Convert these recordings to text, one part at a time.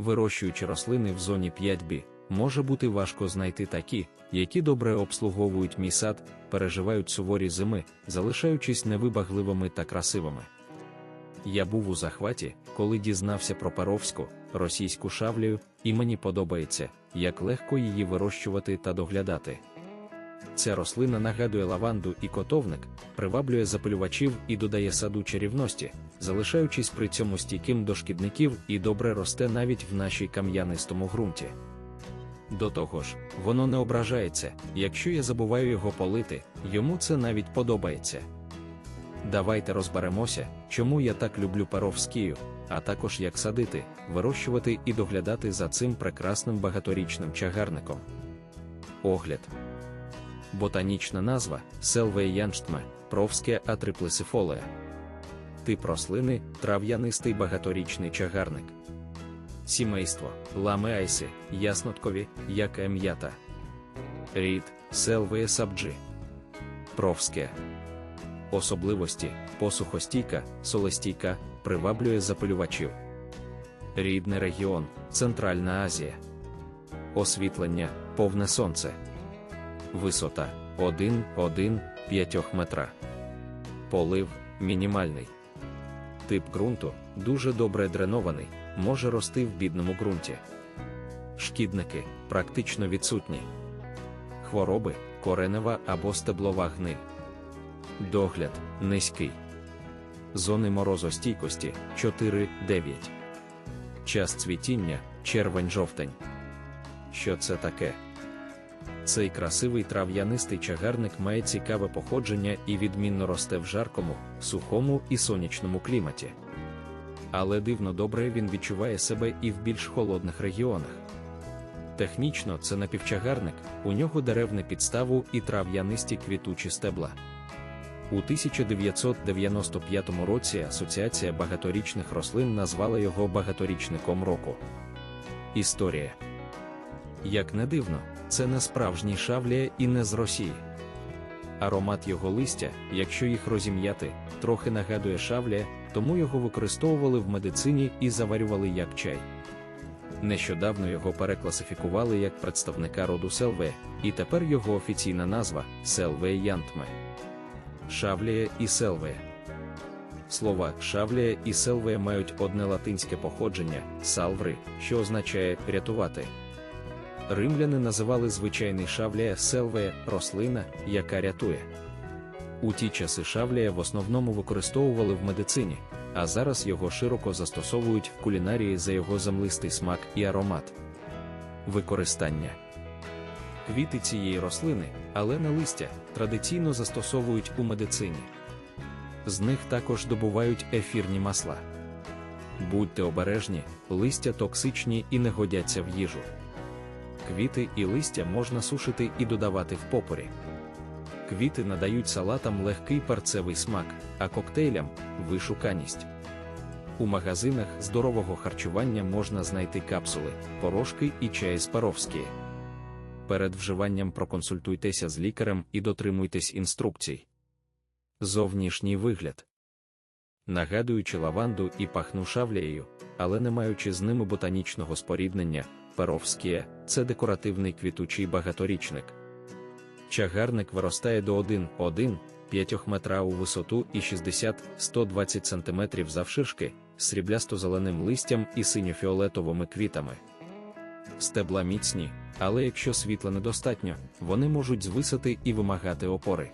Вирощуючи рослини в зоні 5B, може бути важко знайти такі, які добре обслуговують мій сад, переживають суворі зими, залишаючись невибагливими та красивими. Я був у захваті, коли дізнався про паровську, російську шавлію, і мені подобається, як легко її вирощувати та доглядати. Ця рослина нагадує лаванду і котовник, приваблює запилювачів і додає саду чарівності, залишаючись при цьому стійким до шкідників і добре росте навіть в нашій кам'янистому ґрунті. До того ж, воно не ображається, якщо я забуваю його полити, йому це навіть подобається. Давайте розберемося, чому я так люблю паровскію, а також як садити, вирощувати і доглядати за цим прекрасним багаторічним чагарником. Огляд. Ботанічна назва Селвея янштме, провське атриплесифолея. Тип рослини трав'янистий багаторічний чагарник. Сімейство ламеайси, ясноткові, як ем'ята. Рід Селвея сабджі. Провське. Особливості посухостійка, солестійка, приваблює запилювачів. Рідний регіон Центральна Азія. Освітлення повне сонце. Висота 1,1,5 метра. Полив мінімальний. Тип ґрунту дуже добре дренований, може рости в бідному ґрунті. Шкідники практично відсутні. Хвороби коренева або стеблова гниль. Догляд низький. Зони морозостійкості 4-9. Час цвітіння червень-жовтень. Що це таке? Цей красивий трав'янистий чагарник має цікаве походження і відмінно росте в жаркому, сухому і сонячному кліматі. Але дивно добре він відчуває себе і в більш холодних регіонах. Технічно це напівчагарник, у нього деревне підставу і трав'янисті квітучі стебла. У 1995 році Асоціація багаторічних рослин назвала його багаторічником року. Історія. Як не дивно, це не справжній шавлія і не з Росії. Аромат його листя, якщо їх розім'яти, трохи нагадує шавлія, тому його використовували в медицині і заварювали як чай. Нещодавно його перекласифікували як представника роду селве, і тепер його офіційна назва селве янтме. Шавлія і селве. Слова шавлія і селве мають одне латинське походження салври, що означає рятувати. Римляни називали звичайний шавлія селвея рослина, яка рятує. У ті часи шавлія в основному використовували в медицині, а зараз його широко застосовують в кулінарії за його землистий смак і аромат. Використання квіти цієї рослини, але не листя, традиційно застосовують у медицині. З них також добувають ефірні масла. Будьте обережні, листя токсичні і не годяться в їжу. Квіти і листя можна сушити і додавати в попорі. Квіти надають салатам легкий парцевий смак, а коктейлям вишуканість. У магазинах здорового харчування можна знайти капсули, порошки і чай з паровські. Перед вживанням проконсультуйтеся з лікарем і дотримуйтесь інструкцій. Зовнішній вигляд. Нагадуючи лаванду і пахну шавлеєю, але не маючи з ними ботанічного споріднення, Перовське це декоративний квітучий багаторічник. Чагарник виростає до 1,1-5 метра у висоту і 60-120 см завширшки, сріблясто-зеленим листям і синьо-фіолетовими квітами. Стебла міцні, але якщо світла недостатньо, вони можуть звисати і вимагати опори.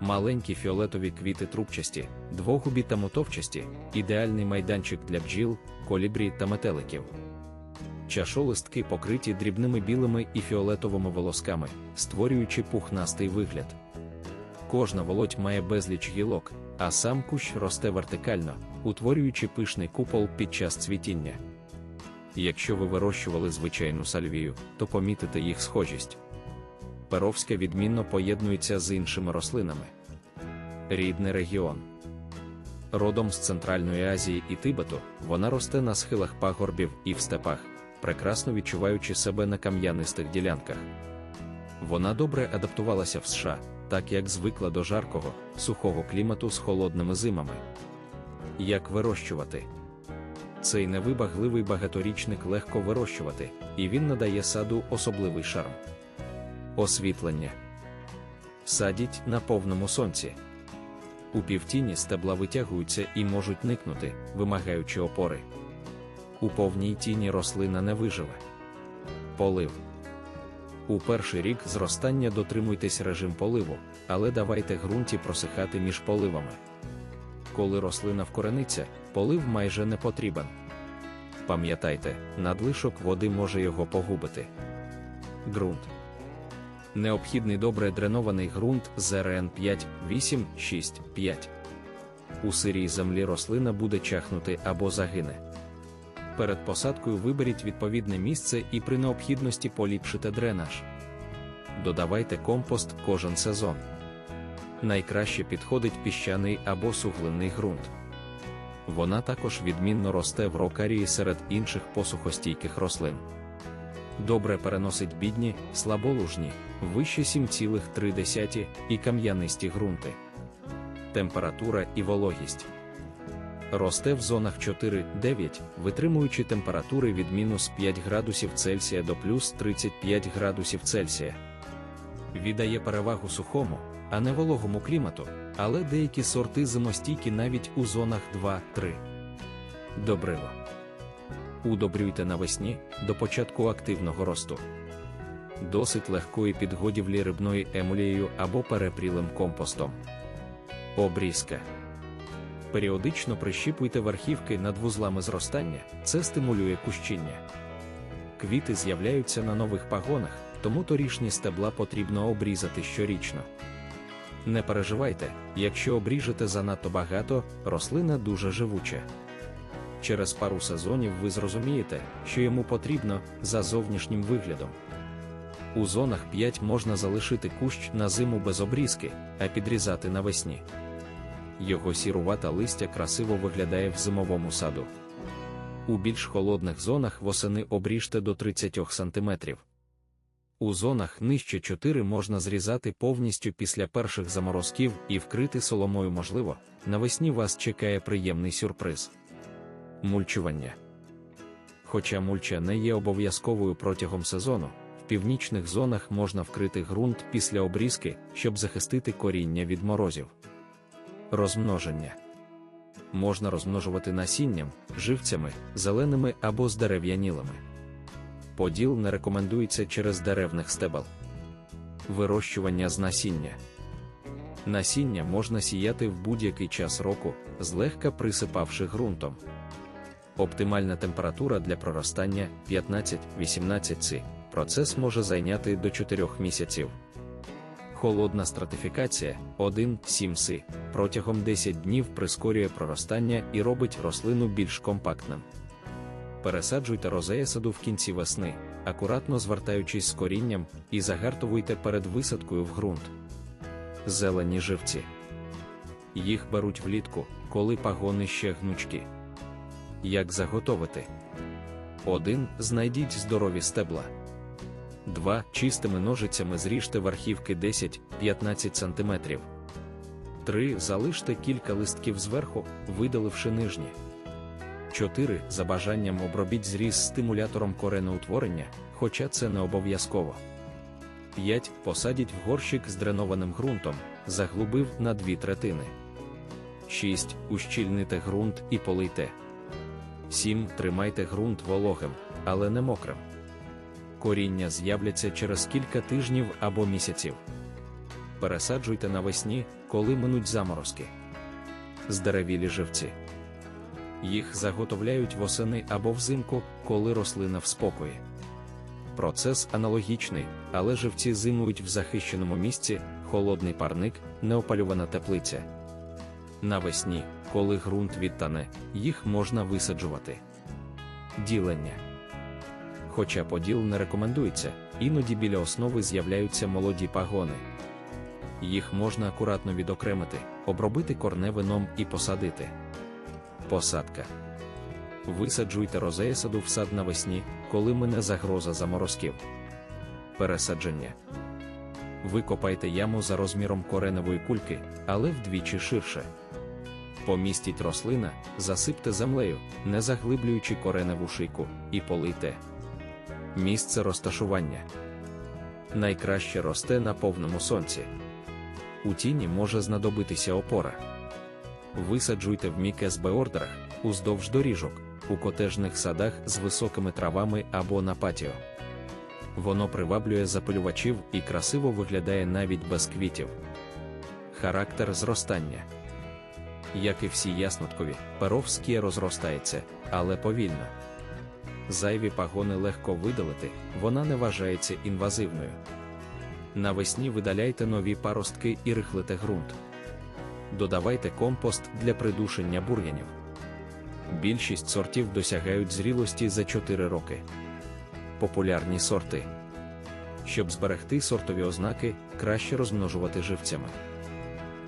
Маленькі фіолетові квіти трубчасті, двогубі та мотовчасті, ідеальний майданчик для бджіл, колібрі та метеликів. Чашолистки покриті дрібними білими і фіолетовими волосками, створюючи пухнастий вигляд. Кожна волоть має безліч гілок, а сам кущ росте вертикально, утворюючи пишний купол під час цвітіння. Якщо ви вирощували звичайну сальвію, то помітите їх схожість. Перовська відмінно поєднується з іншими рослинами. Рідний регіон. Родом з Центральної Азії і Тибету, вона росте на схилах пагорбів і в степах, прекрасно відчуваючи себе на кам'янистих ділянках. Вона добре адаптувалася в США, так як звикла до жаркого, сухого клімату з холодними зимами. Як вирощувати? Цей невибагливий багаторічник легко вирощувати, і він надає саду особливий шарм. Освітлення. Садіть на повному сонці. У півтіні стебла витягуються і можуть никнути, вимагаючи опори. У повній тіні рослина не виживе. Полив. У перший рік зростання дотримуйтесь режим поливу, але давайте ґрунті просихати між поливами. Коли рослина вкорениться, полив майже не потрібен. Пам'ятайте, надлишок води може його погубити. Ґрунт. Необхідний добре дренований ґрунт ЗРН 5, 8, 6, 5. У сирій землі рослина буде чахнути або загине. Перед посадкою виберіть відповідне місце і при необхідності поліпшите дренаж. Додавайте компост кожен сезон. Найкраще підходить піщаний або суглинний ґрунт. Вона також відмінно росте в рокарії серед інших посухостійких рослин. Добре переносить бідні, слаболужні, вище 7,3 і кам'янисті ґрунти. Температура і вологість. Росте в зонах 4-9, витримуючи температури від мінус 5 градусів Цельсія до плюс 35 градусів Цельсія. Віддає перевагу сухому, а не вологому клімату, але деякі сорти зимостійкі навіть у зонах 2-3. Добриво. Удобрюйте навесні до початку активного росту. Досить легкої підгодівлі рибною емулією або перепрілим компостом. Обрізка. Періодично прищіпуйте верхівки над вузлами зростання, це стимулює кущіння. Квіти з'являються на нових пагонах, тому торішні стебла потрібно обрізати щорічно. Не переживайте, якщо обріжете занадто багато, рослина дуже живуча. Через пару сезонів ви зрозумієте, що йому потрібно за зовнішнім виглядом. У зонах 5 можна залишити кущ на зиму без обрізки, а підрізати навесні. Його сірувата листя красиво виглядає в зимовому саду. У більш холодних зонах восени обріжте до 30 см. У зонах нижче 4 можна зрізати повністю після перших заморозків і вкрити соломою можливо, навесні вас чекає приємний сюрприз. Мульчування. Хоча мульча не є обов'язковою протягом сезону, в північних зонах можна вкрити ґрунт після обрізки, щоб захистити коріння від морозів. Розмноження можна розмножувати насінням, живцями, зеленими або здерев'янілими. Поділ не рекомендується через деревних стебел. Вирощування з насіння. Насіння можна сіяти в будь-який час року, злегка присипавши ґрунтом. Оптимальна температура для проростання 15-18 С. Процес може зайняти до 4 місяців. Холодна стратифікація 1-7 С протягом 10 днів прискорює проростання і робить рослину більш компактним. Пересаджуйте розея саду в кінці весни, акуратно звертаючись з корінням, і загартовуйте перед висадкою в ґрунт. Зелені живці. Їх беруть влітку, коли пагони ще гнучкі. Як заготовити? 1. Знайдіть здорові стебла. 2. Чистими ножицями зріжте верхівки 10-15 см. 3. Залиште кілька листків зверху, видаливши нижні. 4. За бажанням обробіть зріз стимулятором коренеутворення, хоча це не обов'язково. 5. Посадіть в горщик з дренованим ґрунтом, заглубив на 2 третини. 6. Ущільните ґрунт і полийте. 7. Тримайте ґрунт вологим, але не мокрим. Коріння з'являться через кілька тижнів або місяців. Пересаджуйте навесні, коли минуть заморозки. Здеревілі живці. Їх заготовляють восени або взимку, коли рослина в спокої. Процес аналогічний, але живці зимують в захищеному місці, холодний парник, неопалювана теплиця. Навесні, коли ґрунт відтане, їх можна висаджувати. Ділення. Хоча поділ не рекомендується, іноді біля основи з'являються молоді пагони. Їх можна акуратно відокремити, обробити корневином і посадити. Посадка. Висаджуйте розея саду в сад навесні, коли мине загроза заморозків. Пересадження. Викопайте яму за розміром кореневої кульки, але вдвічі ширше. Помістіть рослина, засипте землею, не заглиблюючи кореневу шийку, і полийте. Місце розташування найкраще росте на повному сонці. У тіні може знадобитися опора. Висаджуйте в мікес-беордерах, уздовж доріжок, у котежних садах з високими травами або на патіо. Воно приваблює запилювачів і красиво виглядає навіть без квітів. Характер зростання. Як і всі ясноткові, перовські розростається, але повільно. Зайві пагони легко видалити, вона не вважається інвазивною. Навесні видаляйте нові паростки і рихлите ґрунт. Додавайте компост для придушення бур'янів. Більшість сортів досягають зрілості за 4 роки. Популярні сорти. Щоб зберегти сортові ознаки, краще розмножувати живцями.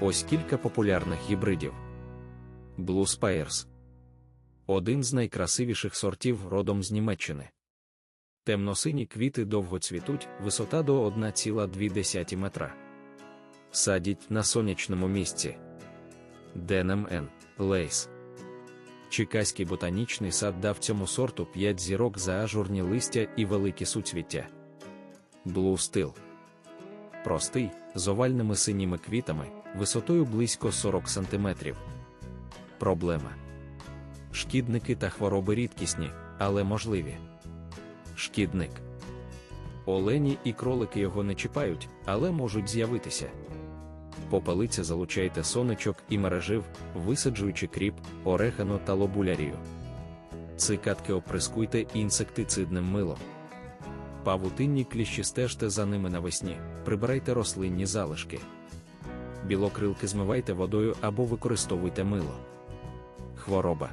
Ось кілька популярних гібридів. Blue Spires один з найкрасивіших сортів родом з Німеччини. Темно-сині квіти довго цвітуть, висота до 1,2 метра. Садіть на сонячному місці. Денем Н. Лейс. Чикаський ботанічний сад дав цьому сорту 5 зірок за ажурні листя і великі суцвіття. Blue Steel. Простий, з овальними синіми квітами, висотою близько 40 см. Проблема. Шкідники та хвороби рідкісні, але можливі. Шкідник. Олені і кролики його не чіпають, але можуть з'явитися. Попелиця залучайте сонечок і мережив, висаджуючи кріп, орехано та лобулярію. Цикатки оприскуйте інсектицидним милом. Павутинні кліщі стежте за ними навесні, прибирайте рослинні залишки. Білокрилки змивайте водою або використовуйте мило. Хвороба.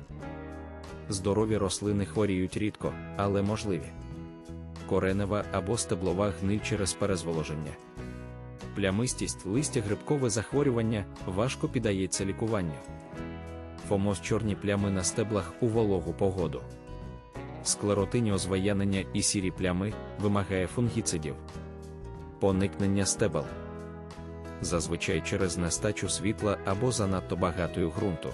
Здорові рослини хворіють рідко, але можливі. Коренева або стеблова гниль через перезволоження. Плямистість листя грибкове захворювання важко піддається лікуванню. Фомоз чорні плями на стеблах у вологу погоду. Склеротині озваянення і сірі плями вимагає фунгіцидів. Поникнення стебел. Зазвичай через нестачу світла або занадто багатою ґрунту.